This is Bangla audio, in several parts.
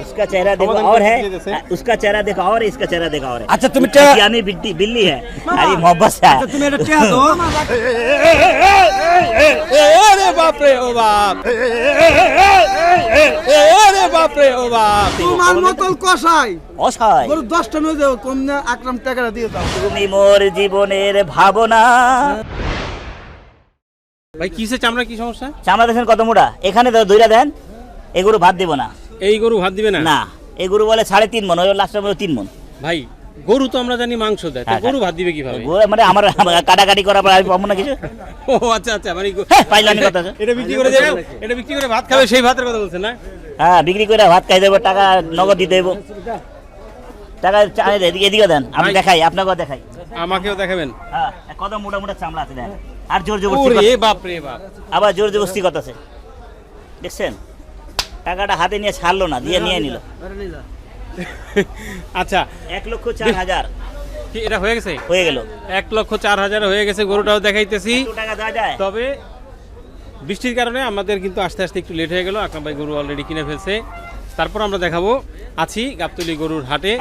उसका चेहरा देखो समाधान और कर है दीजिए जैसे। उसका चेहरा देखो और है इसका चेहरा देखो और है अच्छा, तुम्हें क्या- यानी बिल्ली बिल्ली है अरे मोहब्बत से है তুমি এটা টাকা দাও अरे बाप रे ओ बाप अरे बाप रे ओ बाप তোমার মতন কষাই অসহায় গরু দশটা নিয়ে যাও কম না আকরাম টাকাটা দিয়ে দাও তুমি মোর জীবনের ভাবনা ভাই কিসে চামড়া কি সমস্যা চামড়া দেখেন কত মোটা এখানে তো দইরা দেন গরু ভাত দিব না। এই গরু ভাত দিবে না? না গরু বলে সাড়ে তিন মন ওই লাস্টের তিন মন। ভাই গরু তো আমরা জানি মাংস দেয় তো হ্যাঁ, গরু ভাত দিবে কীভাবে? মানে আমার কাটাকাটি করার পর আমি পাবো না কিছু? ও আচ্ছা আচ্ছা মানে হ্যাঁ, পাইলামি কথা। আছে। এটা বিক্রি করে যাবে এটা বিক্রি করে ভাত খাবে সেই ভাতের কথা বলছেন না? হ্যাঁ বিক্রি করে ভাত খাই দেবো টাকা নগদ দিতে দেবো। টাকা এদিকে এদিকে দেন আমি দেখাই আপনাকেও দেখাই। আমাকেও দেখাবেন। হ্যাঁ কত মোটা মোটা চামড়া আছে দেন আর জোর জবরদস্তি ওরে বাপ রে বাপ। আবার জোর জবরদস্তি করতেছে। দেখছেন? টাকাটা হাতে নিয়ে ছাড়লো না দিয়ে নিয়ে নিল। আচ্ছা। এক লক্ষ চার হাজার। কি এটা হয়ে গেছে? হয়ে গেল। এক লক্ষ চার হাজার হয়ে গেছে গরুটাও দেখাইতেছি। তবে বৃষ্টির কারণে আমাদের কিন্তু আস্তে আস্তে একটু লেট হয়ে গেল আকরাম ভাই গরু অলরেডি কিনে ফেলছে। তারপর আমরা দেখাবো আছি গাবতলি গরুর হাটে?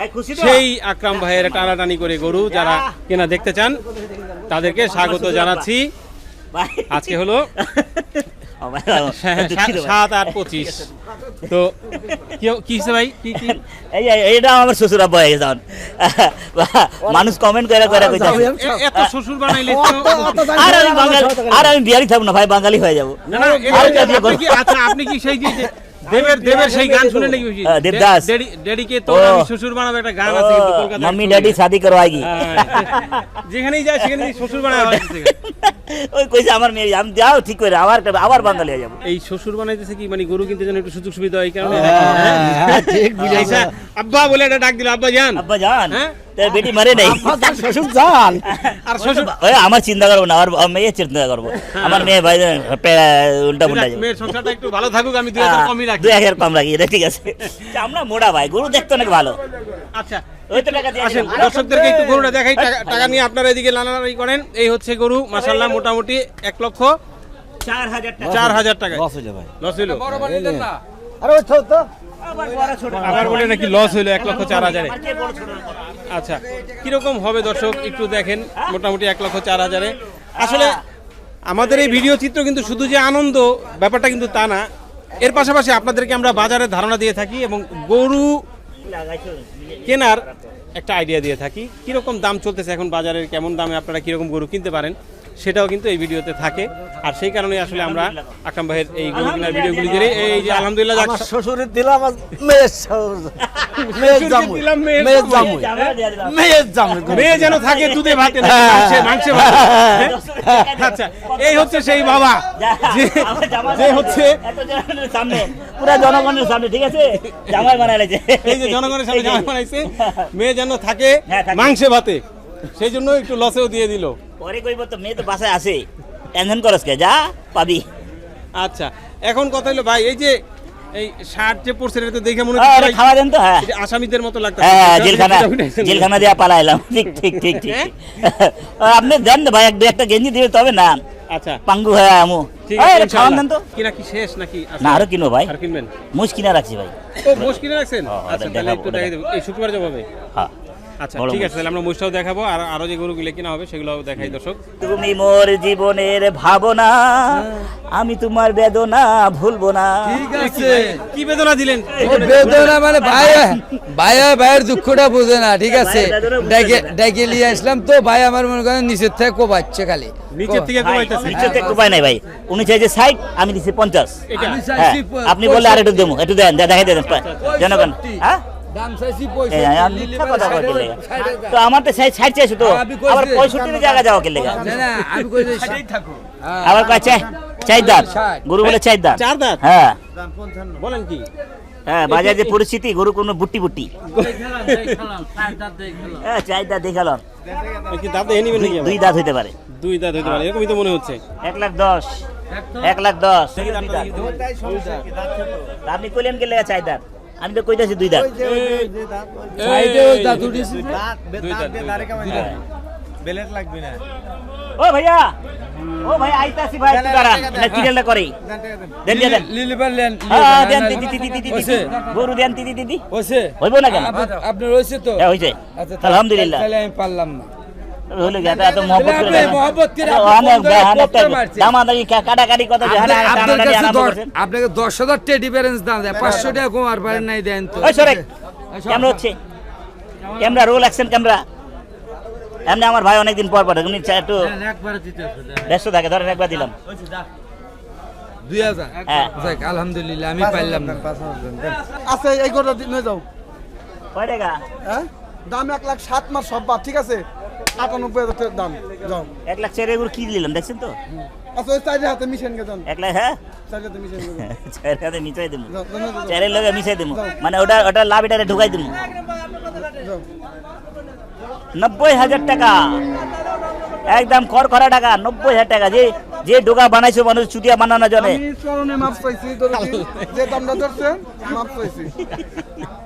সেই আকরাম ভাইয়ের টানাটানি করে গরু যারা কেনা দেখতে চান তাদেরকে স্বাগত জানাচ্ছি। আজকে হলো সাত পঁচিশ। তো কি হচ্ছে ভাই? কি কি? এই আমার শ্বশুর আব্বা হয়ে গেছে মানুষ কমেন্ট করে করে কইতাছে। এত শ্বশুর বানাইলে আর আমি বাঙালি আর আমি বিহারি থাকব না ভাই বাঙালি হয়ে যাব। আচ্ছা আপনি কি সেই যে যে দেবের দেবের সেই গান শুনে নাকি হ্যাঁ, দেবদাস। ড্যাডি- ড্যাডিকে তো আমি শ্বশুর বানাবো একটা গান আছে কিন্তু কলকাতায় মাম্মি ড্যাডি শাদি করো হ্যাঁ। যেখানেই যায় সেখানে শ্বশুর। ওই কইছে আমার মেয়ে আমি যাও ঠিক করে আবার আবার বাঙালি হয়ে যাব। এই শ্বশুর বানাইতেছে কি? মানে গরু কিনতে যেন একটু সুযোগ সুবিধা হয় কারণে? হ্যাঁ, ঠিক আচ্ছা, আব্বা বলে একটা ডাক দিল আব্বা যান। আব্বা জান হ্যাঁ? বেটি মারে নাই। শ্বশুর জান আর শ্বশুর ওই আমার চিন্তা করব না আমার মেয়ে চিন্তা করব। আমার মেয়ে ভাই উল্টা পুল্টা মেয়ের সংসারটা একটু ভালো থাকুক আমি দুই হাজার কমই রাখি। দুই হাজার কম রাখি এটা ঠিক আছে। আমরা মোড়া ভাই গরু দেখতে অনেক ভালো। আচ্ছা আসেন দিলাম। দর্শকদেরকে একটু গরুটা দেখাই টাকা- টাকা নিয়ে আপনারা এদিকে লানালানি করেন। এই হচ্ছে গরু মাসাল্লাহ মোটামুটি এক লক্ষ চার হাজার টাকা। লস হয়ে ভাই। লস হইল? আরে ওই তো তো। আবার বড় ছোট। আবার বলে নাকি লস হইল এক লক্ষ চার হাজারে। আর কে বড় ছোট? কথা? আচ্ছা কীরকম হবে দর্শক? একটু দেখেন মোটামুটি এক লক্ষ চার হাজারে। আসলে আমাদের এই ভিডিও চিত্র কিন্তু শুধু যে আনন্দ ব্যাপারটা কিন্তু তা না। এর পাশাপাশি আপনাদেরকে আমরা বাজারে ধারণা দিয়ে থাকি এবং গরু। কেনার একটা আইডিয়া দিয়ে থাকি। কীরকম দাম চলতেছে এখন বাজারের, কেমন দামে আপনারা কীরকম গরু কিনতে পারেন? সেটাও কিন্তু এই ভিডিওতে থাকে। আর সেই কারণে আসলে আমরা আকরাম ভাইয়ের এই গরু কেনার ভিডিওগুলি ধরে এই যে আলহামদুলিল্লাহ আমার শ্বশুরের দিলাম জামুই। জামাই। জামুই। জামাই জামুই। মেয়ে যেন থাকে দুধে ভাতে মাংসে মাংসে ভাতে আচ্ছা এই হচ্ছে সেই বাবা। যে- জামাই হচ্ছে এত জনের সামনে পুরা জনগণের সামনে ঠিক আছে? জামাই বানাইছে। এই যে জনগণের সামনে জামা বানাইছে মেয়ে যেন হ্যাঁ, থাকে। মাংসে ভাতে সেই জন্য একটু লসেও দিয়ে দিল। পরে কইব তো মেয়ে তো বাসায় আছে। টেনশন করস কে যা পাবি। আচ্ছা এখন কথা হলো ভাই এই যে এই শার্ট যে পরছেন এটা তো দেখে মনে হ্যাঁ, হচ্ছে খাওয়া দেন তো হ্যাঁ। আসামিদের মতো লাগতো হ্যাঁ জেলখানা জেলখানা দিয়ে পালাইলাম। ঠিক ঠিক ঠিক ঠিক। আর আপনি দেন না ভাই এক দু একটা গেঞ্জি দিবে তবে না। আচ্ছা। পাঙ্গু হ্যাঁ আমু। খাওয়ান দেন তো। কি নাকি শেষ নাকি? না আরও কিনবো ভাই। আর কিনবেন? কিনা রাখছি ভাই। ও কিনে রাখছেন? হ্যাঁ, আচ্ছা তাহলে দেখাবো, একটু দেখাই দেবো। এই শুক্রবার যাবে হ্যাঁ। আচ্ছা ঠিক আছে তাহলে আমরা মোষটাও দেখাবো আর আরও যে গরুগুলো কিনা হবে সেগুলোও দেখাই দর্শক। তুমি মোর জীবনের ভাবনা আমি তোমার বেদনা ভুলবো না। ঠিক আছে। কি বেদনা দিলেন? বেদনা মানে ভাই ভাই ভাইয়ের দুঃখটা বুঝে না ঠিক আছে। ডেকে নিয়ে আসলাম তো ভাই আমার মনে করেন নিচের থেকে কোবাচ্ছে খালি। নিচের থেকে নাই ভাই। উনি চাইছে ষাট আমি দিচ্ছি পঞ্চাশ। হ্যাঁ আপনি বললে আর একটু দেবো একটু দেন দেখাই দেন জনগণ হ্যাঁ? লেগে। তো আমার তো ষাট ষাট চাইছো তো? আবার পঁয়ষট্টির জায়গা যাওয়া কে লেগে না না আমি কই যে হ্যাঁ, আবার কয় দাঁত? গরু বলে দাঁত? চার দাঁত? হ্যাঁ। বলেন কি? হ্যাঁ বাজার যে পরিস্থিতি গরু কোনো বুটি বুটি। হ্যাঁ চাই দাঁত দেখালাম? দুই দাঁত হইতে পারে। দুই দাঁত হইতে পারে এরকমই তো মনে হচ্ছে। এক লাখ দশ। এক লাখ দশ। আপনি কইলেন লেগে চাই দাঁত? আমি তো কইতাছি দুই দাঁত। সাইডে ওই দাঁত। বেলেট লাগবে না। ও ভাইয়া ও ভাই আইতাছি ভাই একটু দাঁড়ান। না সিরিয়ালটা করে। দেন দেন। লিলি পারলেন হ্যাঁ দেন দিদি দিদি দিদি হইছে গরু দেন দিদি দিদি হইছে হইব না কেন আপ- আপনার হইছে তো? হ্যাঁ হইছে। আচ্ছা আলহামদুলিল্লাহ। তাহলে আমি পারলাম না। হইল এত মহব্বত করে মহব্বত করে অনেক কাটাকাটি কথা যে করছেন। আপনাকে টেডি দাম দেয় টাকা কমার পারেন নাই দেন তো। ওই সরে ক্যামেরা হচ্ছে। Camera roll action camera. এমনি আমার ভাই অনেকদিন পর পর উনি একটু ব্যস্ত থাকে ধরেন একবার দিলাম। দুই হাজার? হ্যাঁ। আলহামদুলিল্লাহ আমি পাইলাম না। আছে এই নিয়ে যাও। কয় টাকা? হ্যাঁ? দাম এক লাখ সাত মাস সব বাদ ঠিক আছে? আটানব্বই হাজার টাকার দাম। যাও। এক লাখ চার এগুলো কি দিলাম দেখছেন তো? আচ্ছা ওই চাইলে হাতে মিশন গে যান। এক লাখ হ্যাঁ? চাইলে হাতে মিশন গে যান। চার হাতে মিশাই দেবো চারের লগে মিশাই দেবো মানে ওটা ওটা লাভ এটারে ঢুকাই দেবো। নব্বই হাজার টাকা। একদম কর করা টাকা নব্বই হাজার টাকা। যে যে ডোকা বানাইছো মানুষ চুটিয়া বানানোর জন্য। মাপ চাইছি যে দামটা ধরছে মাপ চাইছি।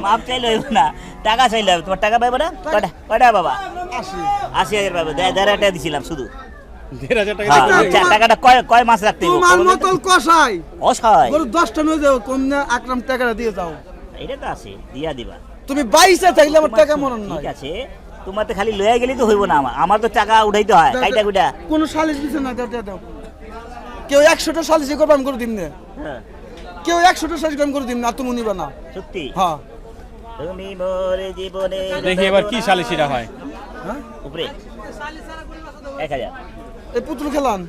মাপ চাইলে হইব না। টাকা চাইলে হবে। তোমার টাকা পাইবো না? কয়টা? কয়টা বাবা? আশি। হাজার পাবে দেড় হাজার টাকা দিছিলাম শুধু। হ্যাঁ, দিতে হবে। চা- টাকাটা কয় কয় মাস রাখতে তোমার মতন কষাই। অসহায় গরু দশটা নিয়ে যাও কম না আকরাম টাকাটা দিয়ে যাও। এটা তো আছে দিয়া দিবা। তুমি বাইশে থাকলে আমার টাকা মরণ নয় ঠিক আছে তোমার তো খালি লয়ে গেলেই তো হইব না আমার। আমার তো টাকা উঠাইতে হয় কাইটা কুইটা? কোনো সালিশ দিছে না দাও কেউ একশোটা সালিশ করবে আমি করে দিম না। হ্যাঁ, কেউ একশোটা সালিশ আমি করে দিম না তুমি নিবা না। সত্যি? হ্যাঁ। তুমি মোর জীবনে দেখি এবার কি সালিশিরা হয়। হ্যাঁ? উপরে। এক হাজার। এই পুতুল খেলান।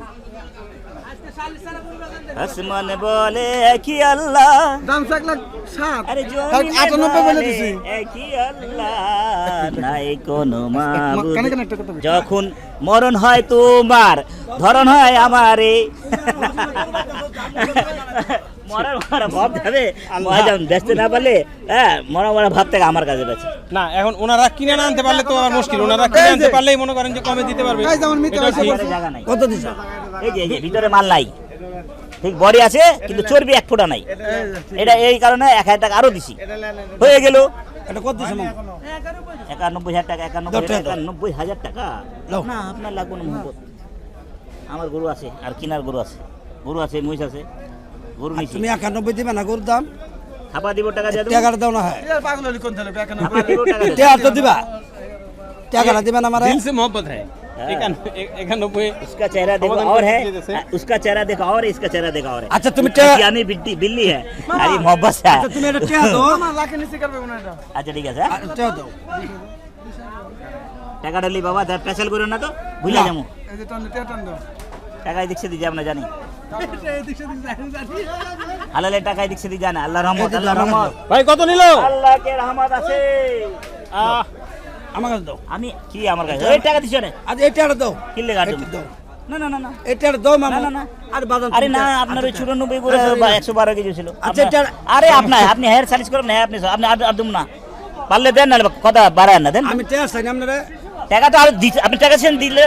আসমান বলে কি আল্লাহ। দাম এক লাখ সাত। তার আটানব্বই বলে দিছি। কি আল্লাহ। নাই কোনো। যখন মরণ হয় তোমার ধরন হয় আমারে মরার মরা ভাব যাবে মহাজন ব্যস্ত না পারলে হ্যাঁ মরা মরা ভাব থেকে আমার কাছে বেছে না এখন ওনারা কিনে না আনতে পারলে তো আর মুশকিল। ওনারা কিনে আনতে পারলেই মনে করেন যে কমে দিতে পারবে। ঠিক। জায়গা নাই। কত দিছ? এই যে ভিতরে মাল নাই। ঠিক বডি আছে কিন্তু চর্বি এক ফোঁটা নাই। এটা এই কারণে এক হাজার টাকা আরও দিছি। হয়ে গেল। এটা কত দিছ একানব্বই হাজার টাকা একানব্বই হাজার একানব্বই হাজার টাকা? না আপনার লাগবে না আমার গরু আছে আর কিনার গরু আছে। গরু আছে মহিষ আছে। গরু নিছি তুমি একানব্বই দিবে না গরুর দাম খাবার দিব টাকা দিয়ে দেবো টাকাটা দাও না হয় এ পাগল হলি কোন ছেলে বেকার খাবার দিব টাকা দিয়ে দেবো। টাকা তো দিবা টাকাটা দিবা না আমারে दिल से मोहब्बत है हाँ। एकान- ए- एकानब्बे उसका चेहरा देखो समाधान और कर है दीजिए जैसे। हाँ, उसका चेहरा देखो और है इसका चेहरा देखो और है अच्छा, तुम्हें क्या- यानी बिल्ली बिल्ली है अरे मोहब्बत से है। আচ্ছা তুমি এটা টাকা দাও আমার লাখে নিচে করবে মনে হয় এটা আচ্ছা ঠিক আছে হ্যাঁ? আর টাকা দাও টাকা ডালি বাবা তার পেশাল করো না তো ভুলে যাবো এই যে টান টান টান দাও টাকায় দিচ্ছে দিয়ে যাবো না জানি হালালের টাকায় দিচ্ছে দিয়ে জানা। আল্লাহ রহমত আল্লাহ রহমত। ভাই কত নিল? আল্লাহকে রহমত আছে। আমার কাছে দাও। আমি কি আমার কাছে? ওই টাকা দিছো না আজ এই টাকাটা দাও। কিনলে গাড়ি এটা দাও। না না না না। এই টাকাটা দাও মামা। না, না। আর বাদাম আরে না আপনার ওই চুরানব্বই করে বা একশো বারো কেজি ছিল। আচ্ছা, এটা- আরে আপনার আপনি হেয়ার সার্ভিস করেন হ্যাঁ আপনি আপনি আর না। পারলে দেন না কথা বাড়ায় না দেন। আমি টাকা চাই না আপনারে। টাকা তো আর আপনি টাকা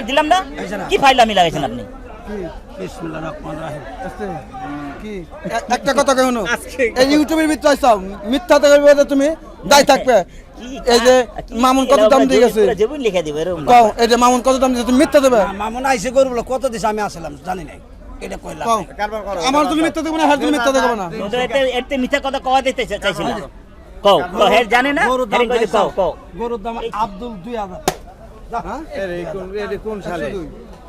দিলাম না। কি ফাইল আমি লাগাইছেন আপনি? বিসমিল্লাহির রহমানির রহিম। কি? একটা কথা কেন এই ইউটিউবের ভিতরে আইসাও মিথ্যা থেকে তুমি দায় থাকবে। এই যে মামুন কত দাম দিয়ে গেছে? লিখে দিবে কও এই যে মামুন কত দাম দিয়েছে তুমি মিথ্যা দেবে? মামুন আইসে গরু কত দিছে আমি আসলাম জানি নাই। এটা কইলাম। আমার তুমি মিথ্যা দেবে না হ্যাঁ তুমি মিথ্যা দেবে না। এতে এতে মিথ্যা কথা কওয়া দিতে চা- চাইছি না। কও কও হে জানে না? গরুর দাম কও কও। গরুর দাম আব্দুল দুই হাজার। হ্যাঁ? কোন সালে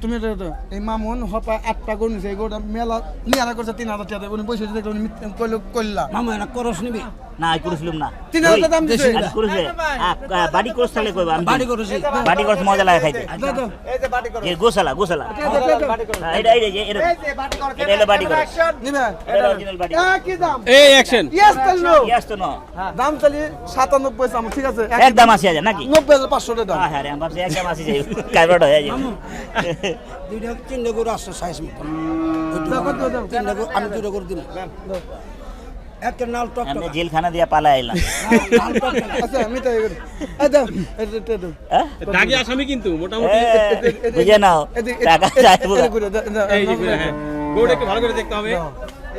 তুমি এটা এই মামুন হপা আটটা গরু নিছে এই গরুটা মেলা নিয়ারা করছে তিন হাজার টাকা। উনি বসে দেখলে উনি কইলো কইলা মামা এটা করস নিবি? না আমি করেছিলাম না। তিন হাজার টাকা দাম দিছে। করেছি। বাড়ি করছ তাহলে কইবা আমি বাড়ি করছি বাড়ি করছ মজা লাগে খাইতে। যে গোসালা গোসালা হ্যাঁ, এটা এই যে এরকম। এটা হলো বাড়ি করছ নিবে? এটা বাড়ি কি দাম? এই অ্যাকশন ইয়েস তাইলো ইয়াস তো না দাম চালি সাতানব্বই চাম ঠিক আছে? একদম আশি হাজার নাকি? নব্বই হাজার পাঁচশো টাকা দাম। হ্যাঁ হ্যাঁ রে, আমি ভাবছি একদম আসি যাই কারবারটা হয়ে যাবে। দুইটা তিনটা গরু আসছে সাইজ মতো দাও, কত দাও? তিনটা গরু আমি দুটো গরু দিলাম। একটা নাল টক আমি জেলখানা দিয়া পালা আচ্ছা আমি তাই করি। হ্যাঁ? দাগি আসামি কিন্তু মোটামুটি। বুঝে নাও টাকা চাইব এই হ্যাঁ। ভালো করে দেখতে হবে।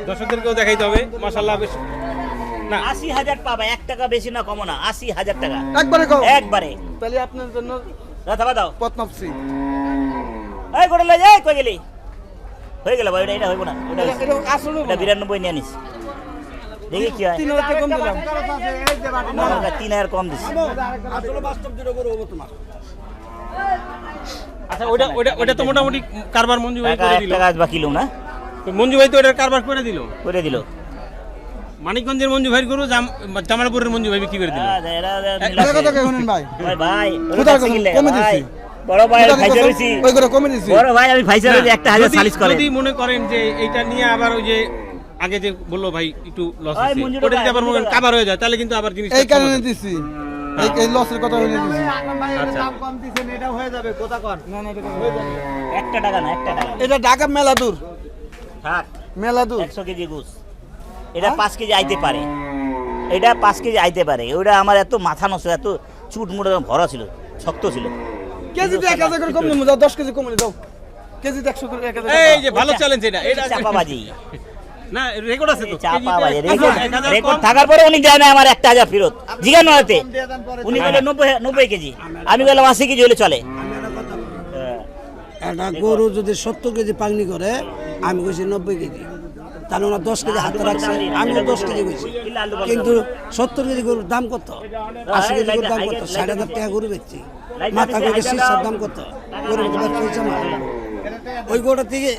দর্শকদেরকেও দেখাইতে হবে। মাশাল্লাহ বেশ না। আশি হাজার পাবা এক টাকা বেশি না কমো না আশি হাজার টাকা। একবারে একবারে। তাহলে আপনার জন্য দাও দাও পদ্মশ্রী এই করে লই যাই কই গেলি? হয়ে গেল ভাই এটা এটা হইব না। এটা বিরানব্বই নিয়ে নিস দেখি কি হয়। তিন হাজার কম দিস। আচ্ছা ওটা ওটা ওটা তো মোটামুটি কারবার মঞ্জু ভাই করে দিল। টাকা না? মঞ্জু ভাই তো ওটার কারবার করে দিল। করে দিল। মানিকগঞ্জের মঞ্জু ভাইয়ের গরু জাম- জামালপুরের মঞ্জু ভাই বিক্রি করে দিল। ভাই? ভাই বড় ভাই ওই করে কমে দিছি বড় ভাই আমি একটা হাজার করে যদি মনে করেন যে এইটা নিয়ে আবার ওই যে আগে যে বলল ভাই একটু লস হচ্ছে ওটা যদি আবার মনে হয়ে যায় তাহলে কিন্তু আবার জিনিস এই কারণে দিছি। এই এই লসের কথা দিছি। আচ্ছা। না না এটা হয়ে যাবে একটা টাকা না একটা টাকা। এটা ঢাকা মেলা দূর। থাক। মেলা দূর। কেজি গুস। এটা পাঁচ কেজি আইতে পারে। এটা পাঁচ কেজি আইতে পারে। ওটা আমার এত মাথা নষ্ট এত চুট মুড়ে ভরা ছিল শক্ত ছিল। কেজিতে এক হাজার করে কমলে দাও দশ কেজি কমলে দাও। কেজিতে একশো করে এক হাজার এই যে ভালো চ্যালেঞ্জ এটা এটা চাপাবাজি। না রেকর্ড আছে তো। চাপাবাজি রেকর্ড রেকর্ড থাকার পরে উনি দেয় না আমার একটা হাজার ফেরত। নয়তে উনি বলে নব্বই নব্বই কেজি। আমি বললাম আশি কেজি হলে চলে। একটা গরু যদি সত্তর কেজি পাগনি করে আমি কইছি নব্বই কেজি। তাহলে ওরা দশ কেজি হাতে রাখছে আমিও দশ কেজি কইছি কিন্তু সত্তর কেজি গরুর দাম কত? আশি কেজি গরুর দাম কত? ষাট হাজার টাকা গরু বেচছি। মাথা করে শীর্ষের দাম কত? গরু হয়েছে আমার। ওই গরুটা থেকে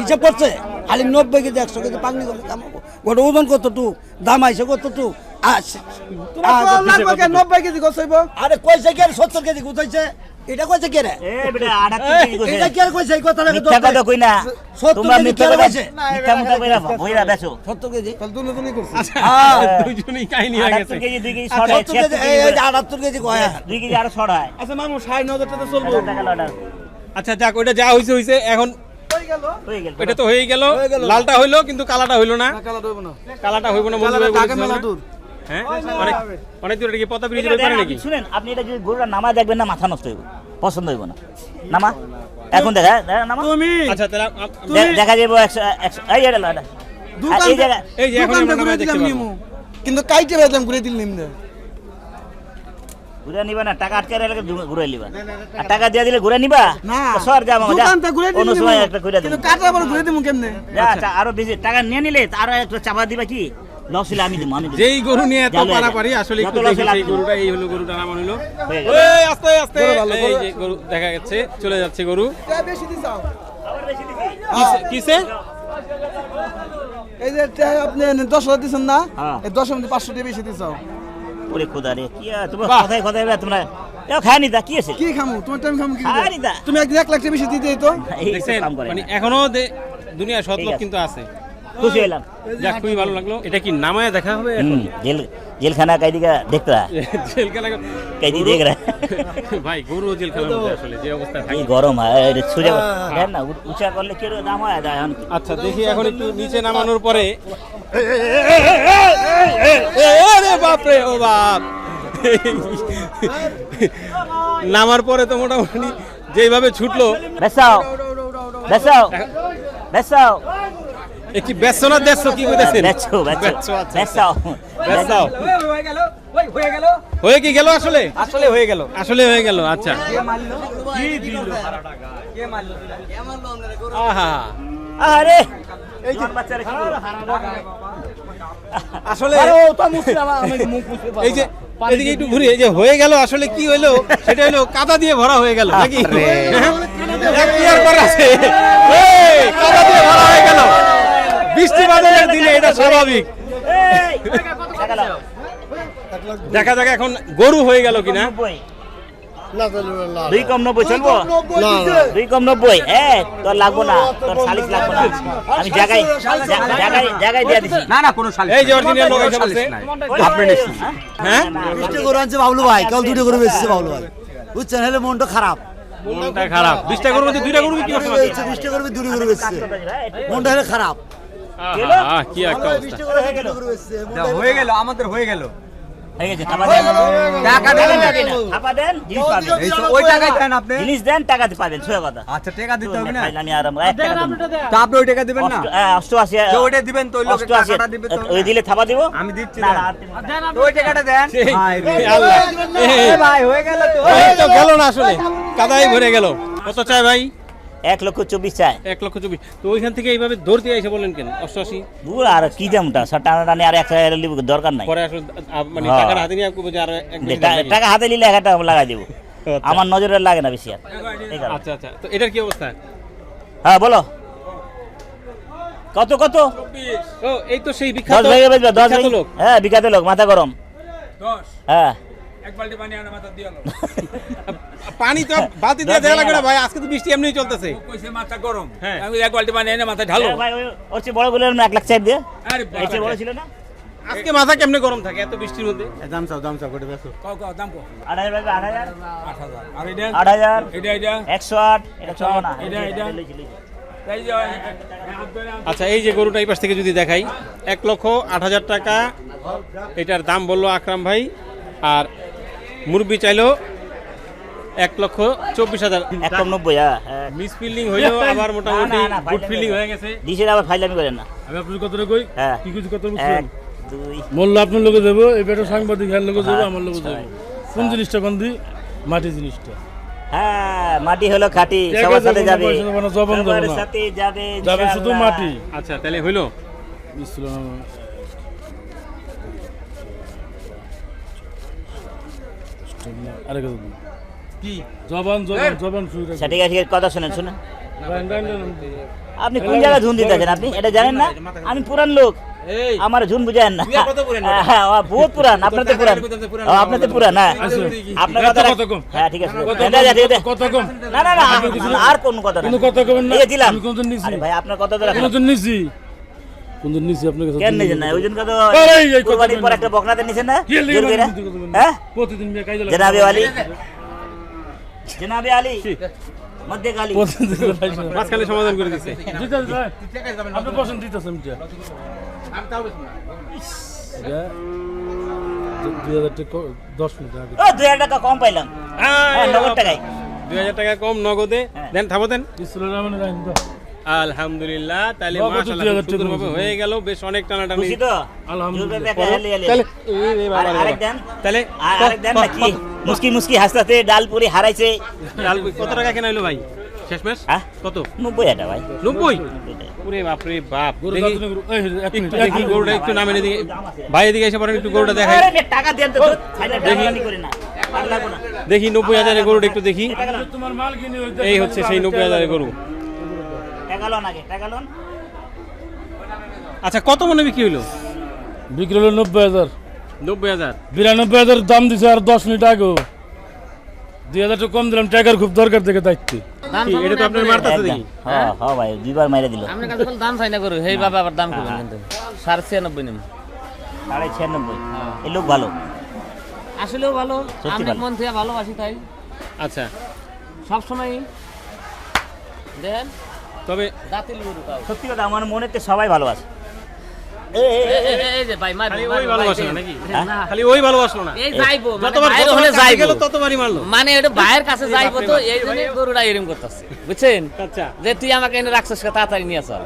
হিসাব করছে খালি নব্বই কেজি একশো কেজি পাগনি করলে দাম গোটা ওজন কত টুক? দাম আইসে কত লাগবে কেন? নব্বই কেজি গোছাইব আরে কইছে কে সত্তর কেজি গুছাইছে এটা কইছে কে রে? এ বেটা আটাত্তর কেজি কইছে। এটা কি আর কইছে? এই কথাটা মিথ্যা কথা কই না। তোমরা মিথ্যা কথা মিথ্যা মুথা কইরা বইরা বেচো। সত্তর কেজি? তাহলে দুজনই করছি। হ্যাঁ। দুইজনই কাহিনী হয়ে গেছে। আটাত্তর কেজি দুই কেজি শর্ট হয় কেজি এই এই যে আটাত্তর কেজি কয়? দুই কেজি আরও শর্ট আচ্ছা মামু টাকা চলবো। আচ্ছা যাক ওটা যা হইছে হইছে এখন হয়ে গেল। এটা তো হয়েই গেল। লালটা হইল কিন্তু কালাটা হইল না। না কালা দেবো না। কালাটা হইব না মঞ্জু ভাই ঢাকা বলেছিল মেলা না? দূর হ্যাঁ অনেক অনেক দূর এটা কি ব্রিজের এটা নাকি? শুনেন আপনি এটা যদি গরুটা নামা দেখবেন না মাথা নষ্ট হইব পছন্দ হইব না। নামা? এখন দেখা দেখা নামা? তুমি আচ্ছা তাহলে আপ- আপ- দে- দেখা যাব একশো একশো এই এটা লটা এই জায়গা এই যে এখন আমরা ঘুরে দিলাম নিমু। কিন্তু কাইটে বেদলাম ঘুরে দিল নিমনে ঘুরে নিবা না টাকা আটকে রাখলে ঘুরে নিবা। আর টাকা দিয়ে দিলে ঘুরে নিবা? না। সর যা মামা যা। দোকানটা ঘুরে দিল অন্য সময় একটা ঘুরে কিন্তু কাটা ঘুরে দিমু কেমনে? যা আচ্ছা, আরও বেশি টাকা নিয়ে নিলে আরও একটু চাপা দিবা কি? লস হলে আমি আমি যেই গরু নিয়ে এত পারাপারি আসলে একটু দেখি সেই গরুটা এই হলো গরুটা নামান হলো এই আস্তে আস্তে এই যে গরু দেখা যাচ্ছে চলে যাচ্ছে গরু। বেশি দিছাও কিসে- কিসে? এই যে আপনি দশ হাজার দিচ্ছেন না? হ্যাঁ। এই দশ হাজার পাঁচশো টাকা বেশি দিছাও ওরে খোদা রে কি তোমার। কথাই কথাই বেশি মানে। এখনও দুনিয়া সৎ লোক কিন্তু আছে। খুশি হইলাম যাক খুবই ভালো লাগল এটা কি নামায় দেখা হবে এখন জেল জেলখানা কাইদি কা দেখতে জেলখানা কাইদি দেখ রা ভাই গুরু জেলখানা আসলে যে অবস্থা থাকে গরম হয় এটা সুজা দেন না উঁচা করলে কি দাম হয় দায় আচ্ছা দেখি এখন একটু নিচে নামানোর পরে আরে বাপ রে ও বাপ নামার পরে তো মোটামুটি যেভাবে ছুটলো বেসাও বেসাও বেসাও একটি ব্যস্ত না দেড়শো কি কইতেছেন? বেচো বেচো বেচো, বেসাও বেচাও হয়ে কি গেল আসলে? আসলে হয়ে গেল। আসলে হয়ে গেল আচ্ছা। আহা। আরে! এই যে বাচ্চারা কি করল? আসলে এই যে এদিকে একটু ঘুরি এই যে হয়ে গেল আসলে কি হইল? সেটা হইল কাদা দিয়ে ভরা হয়ে গেল নাকি? এক ক্লিয়ার করা আছে। কাদা দিয়ে ভরা হয়ে গেল। বৃষ্টি বাদলের দিনে এটা স্বাভাবিক। দেখা যাক এখন গরু হয়ে গেল কিনা। দুই কম নব্বই চলবো? দুই কম নব্বই। এ তোর লাগবো না তোর সালিশ লাগবো না। আমি জায়গায় জায়গায় জায়গায় দিয়ে দিছি। না না কোনো সালিশ এই যে অরিজিনাল লোক এসে বলছে। আপনি নিচ্ছেন হ্যাঁ? গরু আনছে বাবলু ভাই কাল দুটো বেচছে বাবলু ভাই। বুঝছেন হলে মনটা খারাপ। মনটা খারাপ। বিশটা দুইটা বিশটা দুটো মনটা হলে খারাপ। কি একটা অবস্থা। হয়ে গেল। আমাদের হয়ে গেল। জিনিস দেন টাকা পাবেন কথা। আচ্ছা টাকা দিতে হবে না। আমি আর আমরা এক টাকা দেবো না। তা আপনি ওই টাকা দিবেন না। হ্যাঁ, অষ্টআশি ওইটা দিবেন তো অষ্টআশি। টাকাটা দিবে তো ওই দিলে থাপা দিব? আমি দিচ্ছি না দেন। না আর দিব না। তো ওই টাকাটা দেন। সেই, হায় রে। আল্লাহ এই, এ ভাই হয়ে গেল তো গেল না আসলে। কাদাই ভরে গেল। কত চাই ভাই? এক লক্ষ চব্বিশ চাই। এক লক্ষ চব্বিশ। তো ওইখান থেকে এইভাবে ধরতে এসে বলেন কেন? অষ্টআশি দূর আর কি দামটা সব টানা টানি আর একশো হাজার দরকার নাই। পরে আসলে মানে হ্যাঁ। হাতে নিয়ে এক? টাকা হাতে নিলে এক টাকা লাগাই দেবো। আচ্ছা। আমার নজরে লাগে না বেশি আর। আচ্ছা আচ্ছা। তো এটার কি অবস্থা? হ্যাঁ বলো। কত কত? ও এই তো সেই বিখ্যাত দশ লোক। হ্যাঁ বিখ্যাত লোক মাথা গরম। হ্যাঁ। পানি তো বালতি দিয়ে দেওয়া লাগবে না ভাই আজকে তো বৃষ্টি এমনিই চলতেছে। মাথা গরম। হ্যাঁ। আমি এক বালতি পানি এনে মাথা ঢালো। হ্যাঁ ভাই, ওর চেয়ে বড় বলে এক লাখ চার দিয়ে। আরে এর বড় ছিল না? আজকে মাথা কেমনে গরম থাকে এত বৃষ্টির মধ্যে? দাম চাও দাম চাও করে কও কও দাম কও। আর এটা? এটা এটা? এটা না। এটা, এটা। আচ্ছা এই যে গরুটা এই পাশ থেকে যদি দেখাই এক লক্ষ আট হাজার টাকা। এটার দাম বলল আকরাম ভাই। আর মুরব্বি চাইলো এক লক্ষ চব্বিশ হাজার। এক নব্বই হ্যাঁ হ্যাঁ। মিস ফিল্ডিং হইলেও আবার মোটামুটি গুড ফিল্ডিং হয়ে হয়ে গেছে। ডিশের আবার ফাইলামি করেন না। আমি আপনার কথাটা কই? হ্যাঁ। কি কিছু কথা এক দুই। মোল্লা আপনার লোকে যাব এই বেটা সাংবাদিক হ্যার লোকে যাব হ্যাঁ, আমার লোকে যাব কোন জিনিসটা কোন দি মাটি জিনিসটা। হ্যাঁ মাটি হলো খাটি সবার সাথে যাবে। সবার সাথে যাবে যাবে শুধু মাটি। আচ্ছা তাহলে হইল? ইসলাম আরেক কথা জবান জবান জবান শুরু আচ্ছা ঠিক আছে ঠিক আছে, কথা শুনেন শুনেন। রাইন, রাইন, রাইন। আপনি কোন জায়গায় ঝুন দিতেছেন আপনি? এটা জানেন না? আমি পুরান লোক। আমার ঝুন বুঝেন না? হ্যাঁ, হ্যাঁ, বহুত পুরান। আপনার তো পুরান। আপনার তো পুরান হ্যাঁ। আপনার কথা হ্যাঁ ঠিক আছে। না না না আর কোন কথা না। কোনো কথা কবেন না। এই যে দিলাম ভাই আপনার কথা তো রাখলাম। নিছি? কোনদিন নিছি আপনার কাছে কেন নিছেন না? ওই জন্য তো আরে, এই কথা কুরবানির পর একটা বকনাতে নিছেন না? হ্যাঁ? প্রতিদিন মেয়ে কাজে লাগে জনাবে আলী। জনাবে আলী। মধ্যে গালি। মাঝখানে সমাধান করে দিচ্ছে দিতে আপনি বসেন দিতেছেন। এটা দু- দুই হাজার টাকা দশ মিনিট আগে। দুই হাজার টাকা কম পাইলাম। হ্যাঁ নগদ টাকায়। দুই হাজার টাকা কম নগদে। হ্যাঁ। দেন থামো দেন। ইসলাম। আলহামদুলিল্লাহ তাহলে নগদ মাশাআল্লাহ 2000 খুব সুন্দরভাবে টাকা হয়ে গেল বেশ অনেক টানাটানি। তাহলে মুসকি মুসকি হাসতে ডাল পুরি হারাইছে। ডাল কত টাকা কেনা হলো ভাই? শেষমেশ? হ্যাঁ? কত? নব্বই হাজার ভাই। নব্বই? ওরে বাপরে বাপ। দেখি দেখি গরুটা একটু নামে এদিকে ভাই এদিকে এসে পড়েন একটু গরুটা দেখাই। টাকা দেন তো ধুর, খাইলে টাকালানি করে না। আর লাগবো না। দেখি নব্বই হাজারের গরুটা একটু দেখি। টাকা লোন তোমার মাল কিনে ওই এই হচ্ছে সেই নব্বই হাজারের গরু। টাকা লোন আগে টাকা লোন আচ্ছা কত মনে বিক্রি হলো বিক্রি হলো নব্বই হাজার। নব্বই হাজার? বিরানব্বই হাজার দাম দিছে আর দশ মিনিট আগেও। দুই হাজার টাকা কম দিলাম টাকার খুব দরকার থেকে দায়িত্বে। এটা তো আপনার মারতাছে দেখি? হ্যাঁ হ্যাঁ ভাই দুইবার মাইরে দিল। আপনার কাছে কোনো দাম চাই না করু সেই বাবা আবার দাম করবেন কিন্তু। সাড়ে ছিয়ানব্বই নিম। সাড়ে ছিয়ানব্বই। এই লোক ভালো। আসলেও ভালো সত্যি আমি মন থেকে ভালোবাসি তাই। আচ্ছা। সবসময় দেন। তবে গরু সত্যি কথা আমার মনেতে সবাই না নাকি? হ্যাঁ? মানে ভাইয়ের কাছে মানে এটা ভাইয়ের কাছে যাইবো তো এই জন্য গরুটা এরকম করতেছে। বুঝছেন? আচ্ছা। যে তুই আমাকে এনে রাখছিস তাড়াতাড়ি নিয়ে চল।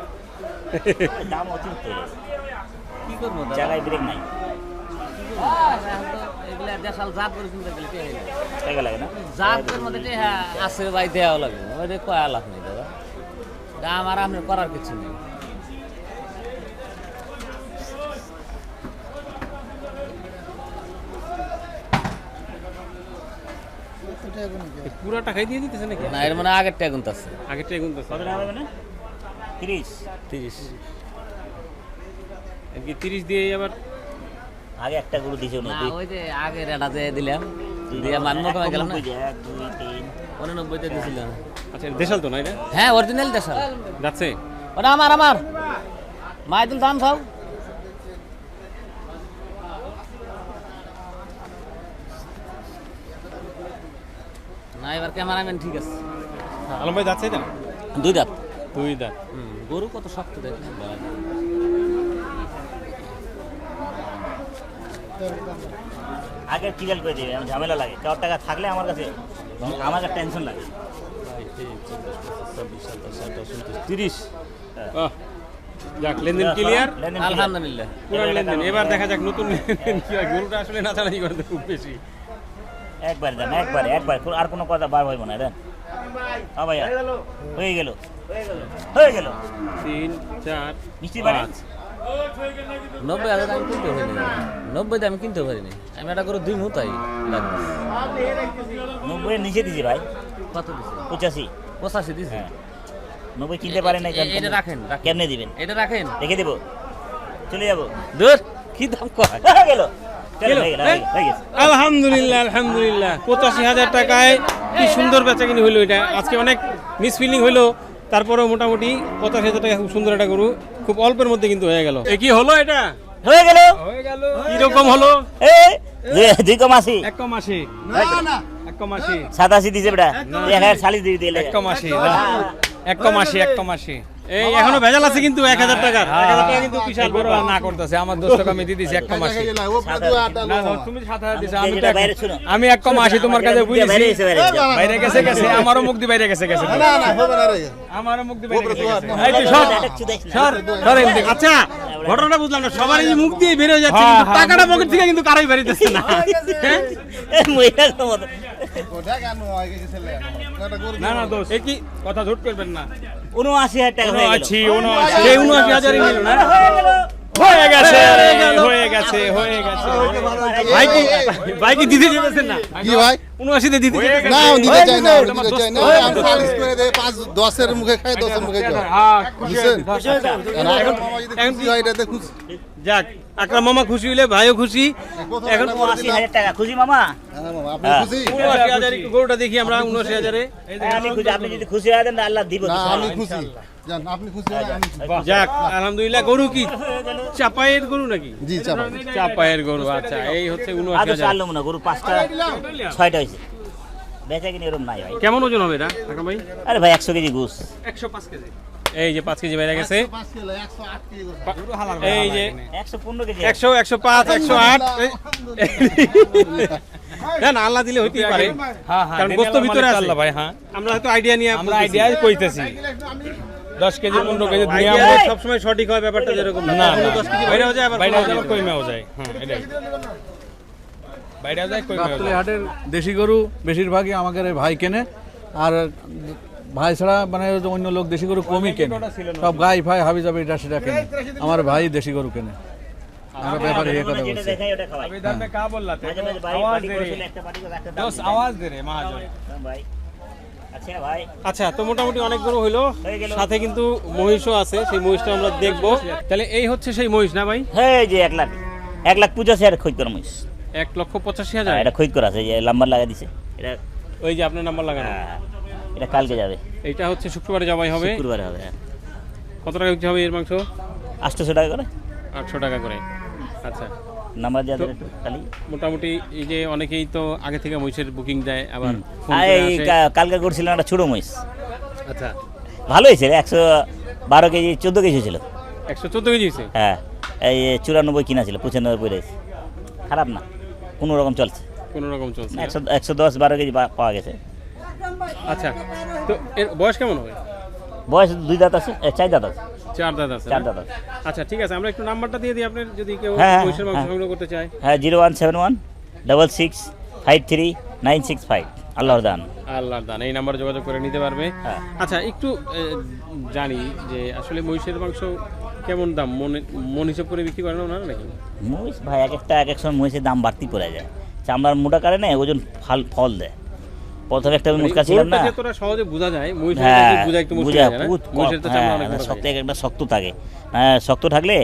দাম অতিরিক্ত গেছে। কি করব জায়গায় ব্রেক নাই। এখন তো এগুলা দেশাল জাত করে চিন্তা করলে কে হইল? টাকা লাগে না? জাতের মধ্যে আছে ভাই দেওয়া লাগবে কয়া লাভ নেই। আমার আপনার করার কিছু নেই। পুরো টাকাই দিয়ে দিতেছে নাকি? না এর মানে আগের ট্যাগুন আছে আগের টাকা গুনতেছে। কত টাকা হবে না তিরিশ। তিরিশ। কি তিরিশ দিয়ে আবার আগে একটা গরু দিছে না ওই যে আগের এটা যে দিলাম দিয়ে মান্য কমে গেলাম না? এক দুই তিন। উননব্বইতে দিছিল আচ্ছা দেশাল তো না এটা? হ্যাঁ অরিজিনাল দেশ যাচ্ছে। ওটা আমার আমার। মাইদুল দাম খাও না এবার ক্যামেরাম্যান ঠিক আছে। আলম ভাই যাচ্ছে এটা? দুই দাঁত। দুই দাঁত। হুম, গরু কত শক্ত দেখ আগে ক্লিয়ার করে দেবে আমার ঝামেলা লাগে। কারোর টাকা থাকলে আমার কাছে আমার টেনশন লাগে। তিরিশ। যাক লেনদেন ক্লিয়ার। আলহামদুলিল্লাহ। পুরান লেনদেন। এবার দেখা যাক নতুন লেনদেন কি হয়। গরুটা আসলে নাচানাচি করে তো খুব বেশি। একবার দেন একবারে একবার। আর কোনো কথা বার হইব না দেন। হ্যাঁ ভাইয়া। হয়ে গেল। হয়ে গেল। তিন চার পাঁচ। নব্বই হাজার আমি কিনতে পারিনি। নব্বই আমি কিনতে পারিনি। আমি এটা করে দুই নব্বই নিচে দিছি ভাই। কত দিছে? পঁচাশি। পঁচাশি দিছে? হ্যাঁ। নব্বই কিনতে পারেন না এটা রাখেন। কেমনে দিবেন? এটা রাখেন। রেখে দেবো। চলে যাব। দূর কি দাম কয়? গেল। হয়ে গেল, হয়ে গেল। আলহামদুলিল্লাহ আলহামদুলিল্লাহ। পঁচাশি হাজার টাকায় কি সুন্দর বেচাকিনি হইল এটা। আজকে অনেক মিসফিলিং হইল। তারপরেও মোটামুটি পঁচাশ হাজার টাকা খুব সুন্দর একটা গরু খুব অল্পের মধ্যে কিন্তু হয়ে গেল। এ কি হলো এটা? হয়ে গেল। কীরকম হলো? এই, দুই- কম আশি। এক কম আশি। এক কম সাতাশি দিছে বেটা। এক হাজার চালিশ দিয়ে দিলে। এক কম এক কম আশি এক কম আশি এই এখনও ভেজাল আছে কিন্তু এক হাজার টাকার এক হাজার টাকা কিন্তু বিশাল বড় না করতেছে আমার দোস্ত আমি দিয়ে দিছি এক কম আশি তুমি সাত হাজার দিছো আমি তো এক- বাইরে শুনো আমি এক কম আশি তোমার কাছে বুঝেছি বাইরে গেছে গেছে আমারও মুক্তি বাইরে গেছে গেছে আমারও মুক্তি বাইরে গেছে। আচ্ছা ঘটনাটা বুঝলাম না সবারই যে মুখ দিয়ে বের হয়ে যাচ্ছে হ্যাঁ, কিন্তু হ্যাঁ, টাকাটা পকেট থেকে কিন্তু কারোই বেরিতেছে না। হ্যাঁ? না না দোস্ত এ কি কথা ঝুট করবেন না। উনআশি হাজার টাকা হয়ে গেল। আছি উনআশি। উনআশি হাজারই না। হয়ে গেছে হয়ে গেছে হয়ে গেছে ভাই কি ভাই কি দিতে না? কি ভাই? উনআশিতে দিতে চেয়েছেন না দিতে চাই না দিতে চাই না। আমি সালিশ করে দেয় পাঁচ দশের মুখে খাই দশের মুখে খাই। হ্যাঁ বুঝছেন? এখন এখন খুশি হয় এটাতে খুশি। যাক আকরাম মামা খুশি হইলে ভাইও খুশি। এখন উনআশি হাজার টাকা। খুশি মামা? হ্যাঁ মামা, আপনি হ্যাঁ। খুশি? গরুটা দেখি আমরা উনআশি হাজারে। আমি খুশি। আপনি যদি খুশি হয়ে যান আল্লাহ দিব না আমি খুশি। জান আপনি খুশি হলে আমি খুশি। যাক আলহামদুলিল্লাহ গরু কি? চাপায়ের গরু নাকি? জি চাপায়ের গরু আচ্ছা এই হচ্ছে উনআশি হাজার। না গরু পাঁচটা ছয়টা হয়েছে। বেচা কিনে এরকম নাই ভাই। কেমন ওজন হবে এটা আকরাম ভাই? আরে ভাই একশো কেজি ঘুষ একশো পাঁচ কেজি। এই যে পাঁচ কেজি বাইরে গেছে। এই যে একশো একশো পাঁচ একশো আট না না আল্লাহ দিলে হইতেই পারে। হ্যাঁ হ্যাঁ কারণ গোস্ত ভিতরে আল্লাহ ভাই হ্যাঁ। আমরা হয়তো আইডিয়া নিয়ে আমরা আইডিয়া কইতেছি। দশ কেজি পনেরো কেজি দুনিয়া আইডিয়া সবসময় সঠিক হয় ব্যাপারটা যেরকম না না, কখনো না। দশ কেজি বাইরে যায় আবার বাইরে কখনো যাবার ভিতরে। কইমেও যায় হ্যাঁ এটাই বাইরে যায় কইমেও যায় হাটের দেশি গরু বেশিরভাগই আমাদের এই ভাই কেনে আর ভাই ছাড়া মানে অন্য লোক দেশি গরু কমই কেনে সব গাই ফাই হাবি যাবে এটা সেটা কেনে আমার ভাই দেশি গরু কেনে আমরা ব্যাপারে এই কথা যেটা বলছি দেখাই ওটা খাওয়াই अभी दर में कहा बोल रहा মাঝে মাঝে था বাড়ি आवाज পার্টি दे করেছিল, रहे একটা পার্টি করে একটা দাম दोस्त দিলাম। आवाज दे रहे महाजन হ্যাঁ ভাই আচ্ছা ভাই। আচ্ছা তো মোটামুটি অনেক গরু হইল। সাথে কিন্তু মহিষও আছে সেই মহিষটা আমরা দেখব। তাহলে এই হচ্ছে সেই মহিষ না ভাই? হ্যাঁ যে এক লাখ এক লাখ পঁচাশি হাজার খোঁজ করা মুইস এক লক্ষ পঁচাশি হাজার? এটা খোঁজ করা আছে যে লাম্বার লাগা দিছে। এটা ওই যে আপনার নাম্বার লাগানো। হ্যাঁ, এটা কালকে যাবে। এইটা হচ্ছে শুক্রবারে জবাই হবে। শুক্রবারে হবে হ্যাঁ। কত টাকা বিক্রি হবে এর মাংস? আটশোশো টাকা করে। আটশো টাকা করে। আচ্ছা। নাম্বার দেওয়া যাবে খালি। মোটামুটি এই যে অনেকেই তো আগে থেকে মহিষের বুকিং দেয় আবার এই কালকে করছিলাম একটা ছোটো মহিষ। আচ্ছা। ভালো হয়েছে একশো বারো কেজি চোদ্দ কেজি ছিল একশো চোদ্দ কেজি হ্যাঁ এই চুরানব্বই কিনা ছিল পঁচানব্বই গেছে। খারাপ না কোনো রকম চলছে। কোনো রকম চলছে একশো একশো দশ বারো কেজি পাওয়া গেছে। আচ্ছা তো এর বয়স কেমন হবে? বয়স দুই দাঁত আছে চার দাঁত আছে। চার দাঁত আছে চার দাঁত আছে। আচ্ছা ঠিক আছে আমরা একটু নাম্বারটা দিয়ে দিই আপনার যদি কেউ হ্যাঁ, মহিষের মাংস হ্যাঁ। সংগ্রহ করতে চায়। হ্যাঁ zero one seven one double six five three nine six five. আল্লাহর দান। আল্লাহর দান এই নাম্বারে যোগাযোগ করে নিতে পারবে। হ্যাঁ। আচ্ছা একটু জানি যে আসলে মহিষের মাংস কেমন দাম? মন মন হিসাব করে বিক্রি করেন ওনারা নাকি? মহিষ ভাই এক একটা এক এক সময় মহিষের দাম বাড়তি পড়ে যায়। চামড়ার মোটা কারণে ওজন ফাল ফল দেয়। প্রথমে একটা ছিলাম না। তোরা সহজে বোঝা যায় হ্যাঁ বুঝা হয় হ্যাঁ, শক্ত একটা শক্ত থাকে। হ্যাঁ, শক্ত থাকলে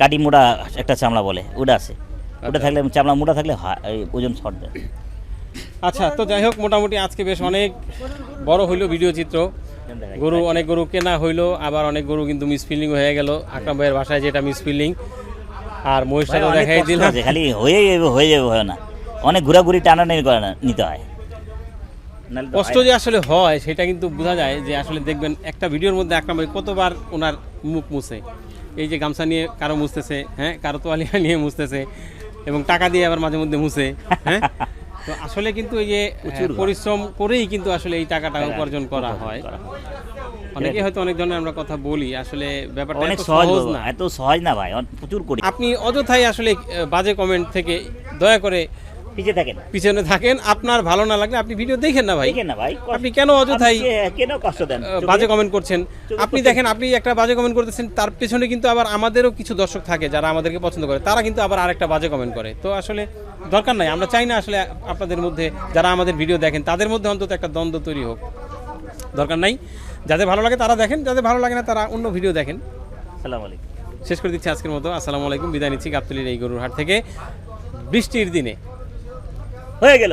কাটি মোড়া একটা চামড়া বলে ওটা আছে। ওটা থাকলে চামড়া মোটা থাকলে ওজন শর্ট দেয়। আচ্ছা তো যাই হোক মোটামুটি আজকে বেশ অনেক বড় হইল ভিডিও চিত্র। গরু অনেক গরু কেনা হইল আবার অনেক গরু কিন্তু মিসফিল্ডিং হয়ে গেল। আকরাম ভাইয়ের বাসায় যেটা মিসফিল্ডিং আর অনেক দেখাই দিলাম। খালি হয়ে যাবে হয়ে যাবে হয় না। অনেক ঘোরাঘুরি করে নিতে হয়। কষ্ট যে আসলে হয় সেটা কিন্তু বোঝা যায় যে আসলে দেখবেন একটা ভিডিওর মধ্যে আকরাম ভাই কতবার ওনার মুখ মুছে। এই যে গামছা নিয়ে কারও মুছতেছে হ্যাঁ কারও তোয়ালিয়া নিয়ে মুছতেছে এবং টাকা দিয়ে আবার মাঝে মধ্যে মুছে হ্যাঁ। তো আসলে কিন্তু এই যে। পরিশ্রম করেই কিন্তু আসলে এই টাকাটা উপার্জন করা হয়। অনেকে হয়তো অনেক ধরনের আমরা কথা বলি আসলে ব্যাপারটা এত সহজ না। এত সহজ না ভাই প্রচুর করি। আপনি অযথাই আসলে বাজে কমেন্ট থেকে দয়া করে পিছিয়ে থাকেন। পিছনে থাকেন আপনার ভালো না লাগলে আপনি ভিডিও দেখেন না ভাই। দেখেন না ভাই আপনি কেন অযথাই কেন কষ্ট দেন? বাজে কমেন্ট করছেন। আপনি দেখেন আপনি একটা বাজে কমেন্ট করতেছেন তার পেছনে কিন্তু আবার আমাদেরও কিছু দর্শক থাকে যারা আমাদেরকে পছন্দ করে। তারা কিন্তু আবার আরেকটা বাজে কমেন্ট করে। তো আসলে দরকার নাই আমরা চাই না আসলে আপনাদের মধ্যে যারা আমাদের ভিডিও দেখেন তাদের মধ্যে অন্তত একটা দ্বন্দ্ব তৈরি হোক। দরকার নাই। যাদের ভালো লাগে তারা দেখেন যাদের ভালো লাগে না তারা অন্য ভিডিও দেখেন। আলাইকুম। শেষ করে দিচ্ছি আজকের মতো। আসসালামু আলাইকুম। বিদায় নিচ্ছি গাবতলির এই গরুর হাট থেকে। বৃষ্টির দিনে হয়ে গেল।